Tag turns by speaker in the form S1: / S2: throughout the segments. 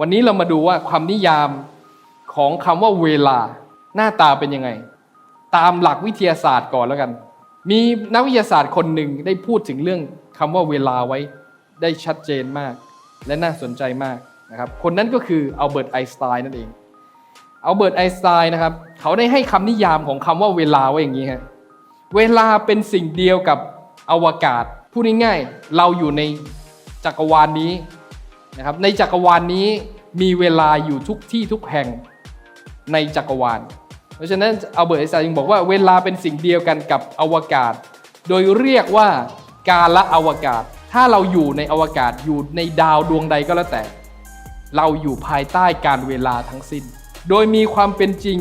S1: วันนี้เรามาดูว่าความนิยามของคำว่าเวลาหน้าตาเป็นยังไง ตามหลักวิทยาศาสตร์ก่อนแล้วกัน มีนักวิทยาศาสตร์คนหนึ่งได้พูดถึงเรื่องคำว่าเวลาไว้ได้ชัดเจนมาก และน่าสนใจมากนะครับ คนนั้นก็คืออัลเบิร์ตไอน์สไตน์นั่นเองอัลเบิร์ตไอน์สไตน์นะครับ เขาได้ให้คำนิยามของคำว่าเวลาไว้อย่างนี้ฮะเวลาเป็นสิ่งเดียวกับอวกาศพูดง่ายๆเราอยู่ในจักรวาลนี้ะครับในจักรวาลนี้มีเวลาอยู่ทุกที่ทุกแห่งในจักรวาล เพราะฉะนั้นอัลเบิร์ตไอน์สไตน์จึงบอกว่าเวลาเป็นสิ่งเดียวกันกับอวกาศ โดยเรียกว่ากาละอวกาศ ถ้าเราอยู่ในอวกาศอยู่ในดาวดวงใดก็แล้วแต่ เราอยู่ภายใต้การเวลาทั้งสิ้น โดยมีความเป็นจริง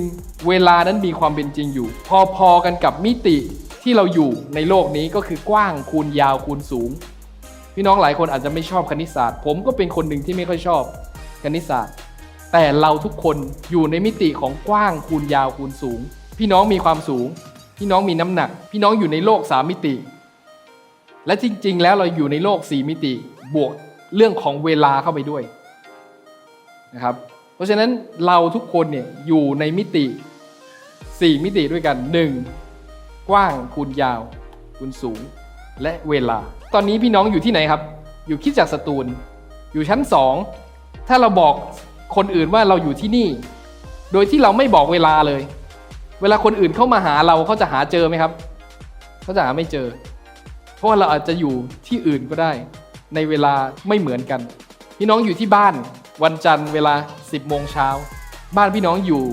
S1: เวลานั้นมีความเป็นจริงอยู่ พอๆกันกับมิติที่เราอยู่ในโลกนี้ก็คือกว้างคูณยาวคูณสูง พี่น้องหลายคนอาจจะไม่ชอบคณิตศาสตร์ ผมก็เป็นคนหนึ่งที่ไม่ค่อยชอบคณิตศาสตร์ แต่เราทุกคนอยู่ในมิติของกว้างคูณยาวคูณสูง พี่น้องมีความสูง พี่น้องมีน้ำหนัก พี่น้องอยู่ในโลกสามมิติ และจริง ๆ แล้วเราอยู่ในโลกสี่มิติ บวกเรื่องของเวลาเข้าไปด้วยนะครับเพราะฉะนั้นเราทุกคนเนี่ยอยู่ในมิติ 4 มิติด้วยกัน 1. กว้างคูณยาวคูณสูง และเวลา ตอนนี้พี่น้องอยู่ที่ไหนครับ อยู่คิดจากสตูล อยู่ชั้น 2 ถ้าเราบอกคนอื่นว่าเราอยู่ที่นี่ โดยที่เราไม่บอกเวลาเลย เวลาคนอื่นเข้ามาหาเราเขาจะหาเจอไหมครับเขาจะหาไม่เจอ เพราะว่าเราอาจจะอยู่ที่อื่นก็ได้ ในเวลาไม่เหมือนกัน พี่น้องอยู่ที่บ้านวันจันทร์เวลา 10โมงเช้า บ้านพี่น้องอยู่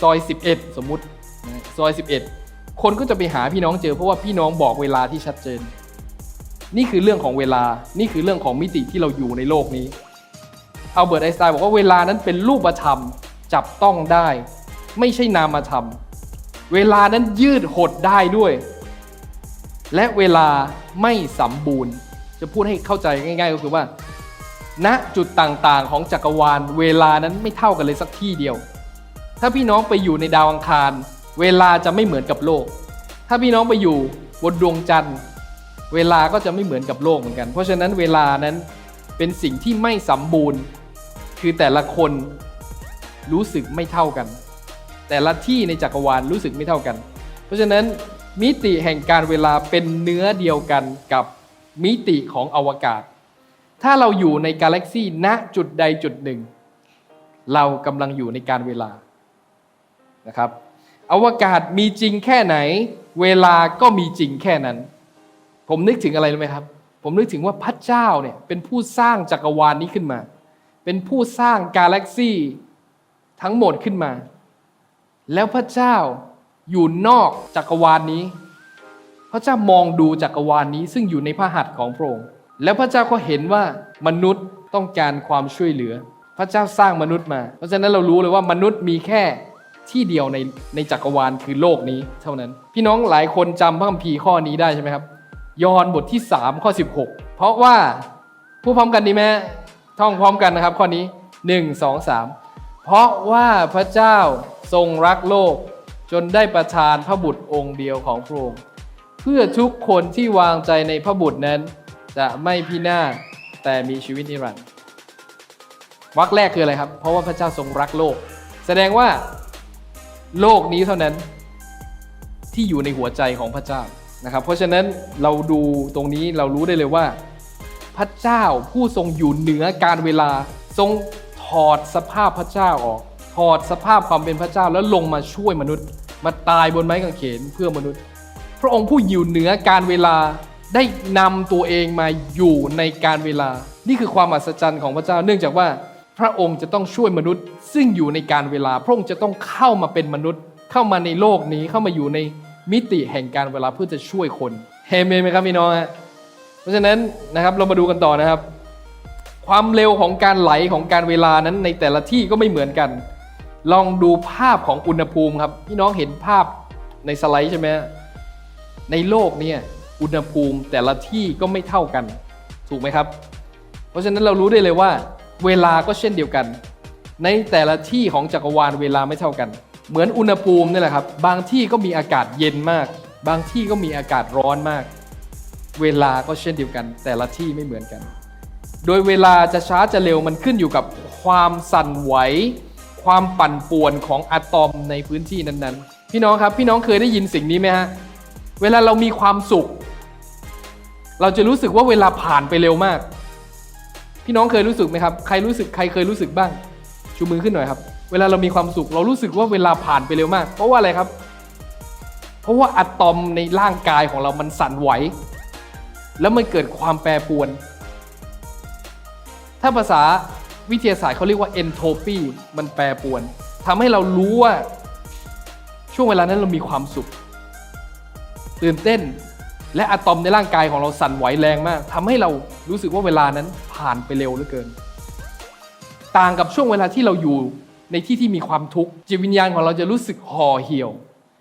S1: ซอย 11 สมมุติซอย 11 คนก็จะไปหาพี่น้องเจอเพราะว่าพี่น้องบอกเวลาที่ชัดเจน นี่คือเรื่องของเวลา นี่คือเรื่องของมิติที่เราอยู่ในโลกนี้อัลเบิร์ตไอน์สไตน์บอกว่าเวลานั้นเป็นรูปธรรมจับต้องได้ ไม่ใช่นามธรรม เวลานั้นยืดหดได้ด้วย และเวลาไม่สมบูรณ์ จะพูดให้เข้าใจง่าย ๆ ก็คือว่า ณจุดต่างๆ ของจักรวาล เวลานั้นไม่เท่ากันเลยสักที่เดียว ถ้าพี่น้องไปอยู่ในดาวอังคาร เวลาจะไม่เหมือนกับโลก ถ้าพี่น้องไปอยู่บนดวงจันทร์ เวลาก็จะไม่เหมือนกับโลกเหมือนกัน เพราะฉะนั้นเวลานั้นเป็นสิ่งที่ไม่สมบูรณ์ คือแต่ละคนรู้สึกไม่เท่ากัน แต่ละที่ในจักรวาลรู้สึกไม่เท่ากัน เพราะฉะนั้นมิติแห่งการเวลาเป็นเนื้อเดียวกันกับมิติของอวกาศ ถ้าเราอยู่ในกาแล็กซีณจุดใดจุดหนึ่ง เรากำลังอยู่ในการเวลานะครับ อวกาศมีจริงแค่ไหน เวลาก็มีจริงแค่นั้น ผมนึกถึงอะไรรู้ไหมครับ ผมนึกถึงว่าพระเจ้าเนี่ยเป็นผู้สร้างจักรวาลนี้ขึ้นมา เป็นผู้สร้างกาแล็กซี่ทั้งหมดขึ้นมา แล้วพระเจ้าอยู่นอกจักรวาลนี้ พระเจ้ามองดูจักรวาลนี้ซึ่งอยู่ในพระหัตถ์ของพระองค์แล้วพระเจ้าก็เห็นว่ามนุษย์ต้องการความช่วยเหลือ พระเจ้าสร้างมนุษย์มา เพราะฉะนั้นเรารู้เลยว่ามนุษย์มีแค่ ที่เดียวในในจักรวาลคือโลกนี้เท่านั้น พี่น้องหลายคนจำพระคัมภีร์ข้อนี้ได้ใช่ไหมครับ ยอห์นบทที่ 3 ข้อ 16 เพราะว่าพูดพร้อมกันดีไหมท่องพร้อมกันนะครับ ข้อนี้ 1 2 3 เพราะว่าพระเจ้าทรงรักโลก จนได้ประทานพระบุตรองค์เดียวของพระองค์เพื่อทุกคนที่วางใจในพระบุตรนั้น จะไม่พินาศแต่มีชีวิตนิรันดร์วรรคแรกคืออะไรครับ เพราะว่าพระเจ้าทรงรักโลก แสดงว่า โลกนี้เท่านั้นที่อยู่ในหัวใจของพระเจ้านะครับ เพราะฉะนั้นเราดูตรงนี้เรารู้ได้เลยว่า พระเจ้าผู้ทรงอยู่เหนือการเวลา ทรงถอดสภาพพระเจ้าออก ถอดสภาพความเป็นพระเจ้าแล้วลงมาช่วยมนุษย์ มาตายบนไม้กางเขนเพื่อมนุษย์ พระองค์ผู้อยู่เหนือการเวลาได้นำตัวเองมาอยู่ในการเวลา นี่คือความอัศจรรย์ของพระเจ้า เนื่องจากว่า พระองค์จะต้องช่วยมนุษย์ ซึ่งอยู่ในการเวลา พระองค์จะต้องเข้ามาเป็นมนุษย์ เข้ามาในโลกนี้เข้ามาอยู่ในมิติแห่งการเวลาเพื่อจะช่วยคนเฮเมนไหมครับพี่น้องฮะเพราะฉะนั้นนะครับเรามาดูกันต่อนะครับ ความเร็วของการไหลของการเวลานั้นในแต่ละที่ก็ไม่เหมือนกัน ลองดูภาพของอุณหภูมิครับพี่น้องเห็นภาพในสไลด์ใช่ไหมในโลกเนี่ยอุณหภูมิแต่ละที่ก็ไม่เท่ากัน ถูกไหมครับ เพราะฉะนั้นเรารู้ได้เลยว่า เวลาก็เช่นเดียวกัน ในแต่ละที่ของจักรวาลเวลาไม่เท่ากัน เหมือนอุณหภูมินี่แหละครับ บางที่ก็มีอากาศเย็นมาก บางที่ก็มีอากาศร้อนมาก เวลาก็เช่นเดียวกัน แต่ละที่ไม่เหมือนกัน โดยเวลาจะช้าจะเร็วมันขึ้นอยู่กับความสั่นไหว ความปั่นป่วนของอะตอมในพื้นที่นั้นๆ พี่น้องครับ พี่น้องเคยได้ยินสิ่งนี้ไหมฮะเวลาเรามีความสุข เราจะรู้สึกว่าเวลาผ่านไปเร็วมาก พี่น้องเคยรู้สึกไหมครับ ใครรู้สึกใครเคยรู้สึกบ้าง ชูมือขึ้นหน่อยครับ เวลาเรามีความสุข เรารู้สึกว่าเวลาผ่านไปเร็วมาก เพราะว่าอะไรครับ เพราะว่าอะตอมในร่างกายของเรามันสั่นไหว แล้วมันเกิดความแปรปรวน ถ้าภาษาวิทยาศาสตร์เขาเรียกว่า entropy มันแปรปรวนทำให้เรารู้ว่า ช่วงเวลานั้นเรามีความสุข ตื่นเต้น และอะตอมในร่างกายของเราสั่นไหวแรงมากทำให้เรารู้สึกว่าเวลานั้น ผ่านไปเร็วเหลือเกิน ต่างกับช่วงเวลาที่เราอยู่ในที่ที่มีความทุกข์จิตวิญญาณของเราจะรู้สึกห่อเหี่ยว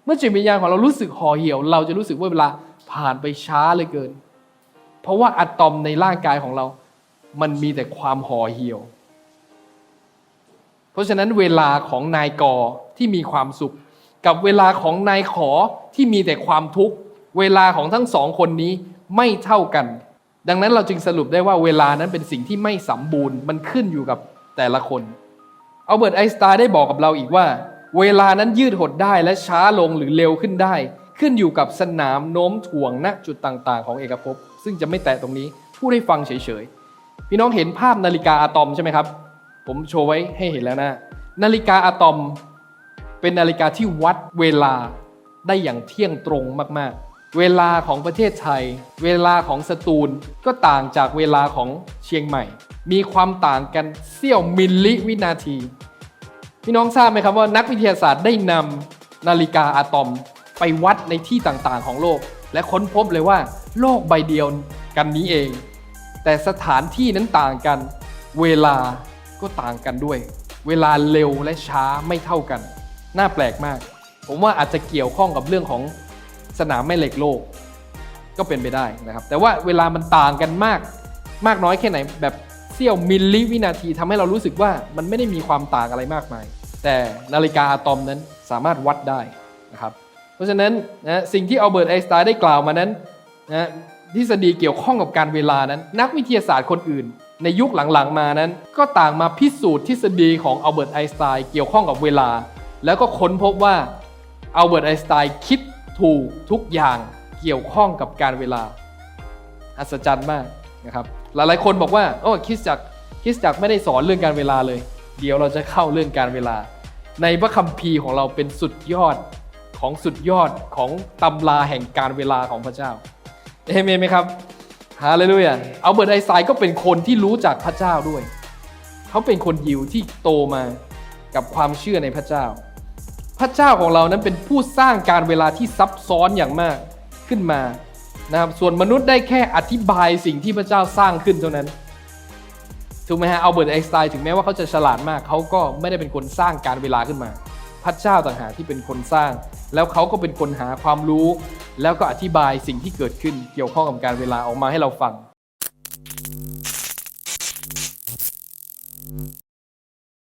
S1: เมื่อจิตวิญญาณของเรารู้สึกห่อเหี่ยว เราจะรู้สึกว่าเวลาผ่านไปช้าเหลือเกิน เพราะว่าอะตอมในร่างกายของเรา มันมีแต่ความห่อเหี่ยว เพราะฉะนั้นเวลาของนายกอที่มีความสุข กับเวลาของนายขอที่มีแต่ความทุกข์เวลาของทั้งสองคนนี้ไม่เท่ากัน ดังนั้นเราจึงสรุปได้ว่าเวลานั้นเป็นสิ่งที่ไม่สมบูรณ์มันขึ้นอยู่กับแต่ละคนอัลเบิร์ตไอน์สไตน์ได้บอกกับเราอีกว่า เวลานั้นยืดหดได้และช้าลงหรือเร็วขึ้นได้ ขึ้นอยู่กับสนามโน้มถ่วงณจุดต่างๆ ของเอกภพซึ่งจะไม่แตะตรงนี้พูดให้ฟังเฉยๆ พี่น้องเห็นภาพนาฬิกาอะตอมใช่ไหมครับ ผมโชว์ไว้ให้เห็นแล้วนะ นาฬิกาอะตอม เป็นนาฬิกาที่วัดเวลาได้อย่างเที่ยงตรงมากๆ เวลาของประเทศไทย เวลาของสตูลก็ต่างจากเวลาของเชียงใหม่ มีความต่างกันเสี้ยวมิลลิวินาที พี่น้องทราบไหมครับว่านักวิทยาศาสตร์ได้นำนาฬิกาอะตอมไปวัดในที่ต่างๆของโลก และค้นพบเลยว่า โลกใบเดียวกันนี้เอง แต่สถานที่นั้นต่างกัน เวลาก็ต่างกันด้วย เวลาเร็วและช้าไม่เท่ากัน น่าแปลกมาก ผมว่าอาจจะเกี่ยวข้องกับเรื่องของ สนามแม่เหล็กโลก ก็เป็นไปได้นะครับ แต่ว่าเวลามันต่างกันมาก มากน้อยแค่ไหนแบบเสี้ยวมิลลิวินาทีทำให้เรารู้สึกว่ามันไม่ได้มีความต่างอะไรมากมาย แต่นาฬิกาอะตอมนั้นสามารถวัดได้นะครับเพราะฉะนั้นนะสิ่งที่อัลเบิร์ตไอน์สไตน์ได้กล่าวมานั้นนะทฤษฎีเกี่ยวข้องกับการเวลานั้น นักวิทยาศาสตร์คนอื่น ในยุคหลังๆมานั้น ก็ต่างมาพิสูจน์ทฤษฎีของอัลเบิร์ตไอน์สไตน์เกี่ยวข้องกับเวลา แล้วก็ค้นพบว่าอัลเบิร์ตไอน์สไตน์คิด ถูกทุกอย่างเกี่ยวข้องกับการเวลา อัศจรรย์มากนะครับ หลายๆคนบอกว่าโอ้คริสจักรคริสจักรไม่ได้สอนเรื่องการเวลาเลย เดี๋ยวเราจะเข้าเรื่องการเวลา ในพระคัมภีร์ของเราเป็นสุดยอดของสุดยอดของตำราแห่งการเวลาของพระเจ้าเอเมนไหมครับฮาเลลูยาอัลเบิร์ตไอน์สไตน์ก็เป็นคนที่รู้จักพระเจ้าด้วย เขาเป็นคนยิวที่โตมากับความเชื่อในพระเจ้า ระเจ้าของเรานั้นเป็นผู้สร้างการเวลาที่ซับซ้อนอย่างมากขึ้นมานะครับส่วนมนุษย์ได้แค่อธิบายสิ่งที่พระเจ้าสร้างขึ้นเท่านั้นถูกไหมฮะเอัลเบิร์ตไอน์สไตน์ถึงแม้ว่าเขาจะฉลาดมากเขาก็ไม่ได้เป็นคนสร้างการเวลาขึ้นมา พระเจ้าต่างหากที่เป็นคนสร้าง แล้วเขาก็เป็นคนหาความรู้ แล้วก็อธิบายสิ่งที่เกิดขึ้นเกี่ยวข้องกับการเวลาออกมาให้เราฟัง